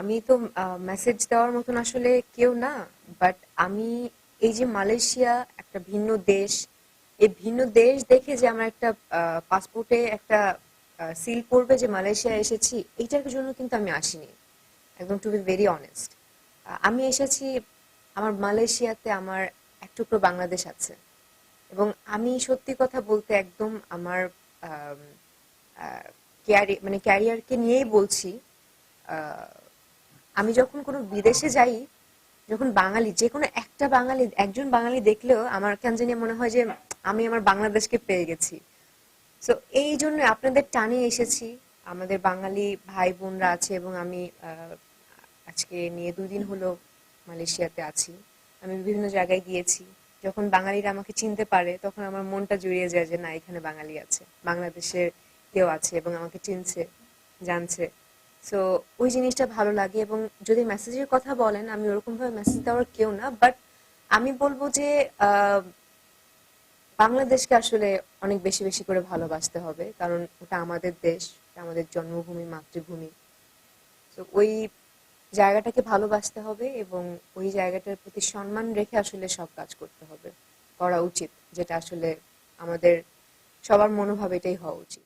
আমি তো মেসেজ দেওয়ার মতন আসলে কেউ না বাট আমি এই যে মালয়েশিয়া একটা ভিন্ন দেশ, এই ভিন্ন দেশ দেখে যে আমার একটা পাসপোর্টে একটা সিল পড়বে যে মালয়েশিয়া এসেছি, এইটার জন্য কিন্তু আমি আসিনি, একদম টু বি ভেরি অনেস্ট আমি এসেছি, আমার মালয়েশিয়াতে আমার এক টুকরো বাংলাদেশ আছে, এবং আমি সত্যি কথা বলতে একদম আমার মানে ক্যারিয়ারকে নিয়েই বলছি আমি যখন কোনো বিদেশে যাই, যখন বাঙালি, যে কোনো একটা বাঙালি, একজন বাঙালি দেখলেও আমার কেন জানি মনে হয় যে আমি আমার বাংলাদেশকে পেয়ে গেছি। সো এই জন্য আপনাদের টানে এসেছি। আমাদের বাঙালি ভাই বোনরা আছে এবং আমি আজকে নিয়ে দুই দিন হলো মালয়েশিয়াতে আছি। আমি বিভিন্ন জায়গায় গিয়েছি। যখন বাঙালিরা আমাকে চিনতে পারে, তখন আমার মনটা জুড়িয়ে যায় যে না, এখানে বাঙালি আছে বাংলাদেশের কেউ আছে এবং আমাকে চিনছে, জানছে। সো ওই জিনিসটা ভালো লাগে এবং যদি মেসেজের কথা বলেন, আমি ওরকম ভাবে মেসেজ দেওয়ার কেউ না বাট আমি বলব যে বাংলাদেশকে আসলে অনেক বেশি বেশি করে ভালোবাসতে হবে, কারণ ওটা আমাদের দেশ আমাদের জন্মভূমি, মাতৃভূমি। তো ওই জায়গাটাকে ভালোবাসতে হবে এবং ওই জায়গাটার প্রতি সম্মান রেখে আসলে সব কাজ করতে হবে, করা উচিত, যেটা আসলে আমাদের সবার মনোভাব এটাই হওয়া উচিত।